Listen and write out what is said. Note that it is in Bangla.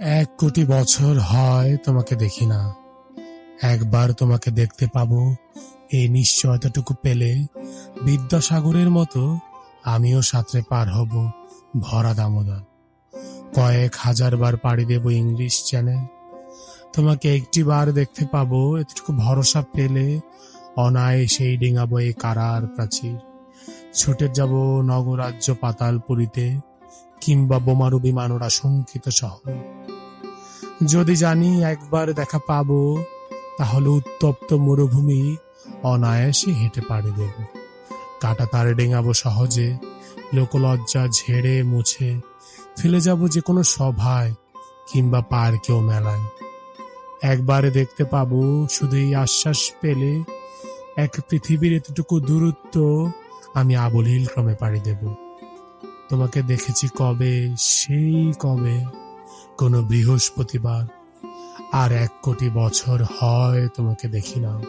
এক কোটি বছর হয় তোমাকে দেখি না। একবার তোমাকে দেখতে পাবো, এই নিশ্চয়তাটুকু পেলে বিদ্যাসাগরের মতো আমিও সাঁতরে পার হব, ভরা দামোদর। কয়েক হাজার বার পাড়ি দেব ইংলিশ চ্যানেল। তোমাকে একটি বার দেখতে পাবো, এতটুকু ভরসা পেলে অনায়াসেই ডিঙাবো এই কারার প্রাচীর। ছুটে যাব নগরাজ্য পাতালপুরীতে কিংবা বোমারু বিমানোর আশঙ্কিত শহর যদি জানি একবার দেখা পাবো, তাহলে উত্তপ্ত মরুভূমি অনায়াসে হেঁটে পাড়ি দেব। কাটা তারে ডেঙাবো সহজে, লোকলজ্জা ঝেড়ে মুছে, ফেলে যাব যে কোনো সভায় কিংবা পার্কেও মেলায়। একবারে দেখতে পাবো শুধু এই আশ্বাস পেলে এক পৃথিবীর এতটুকু দূরত্ব আমি আবলীল ক্রমে পাড়ি দেব। তোমাকে দেখেছি কবে? সেই কবে। কোনো বৃহস্পতিবার। আর এক কোটি বছর হয় তোমাকে দেখি না।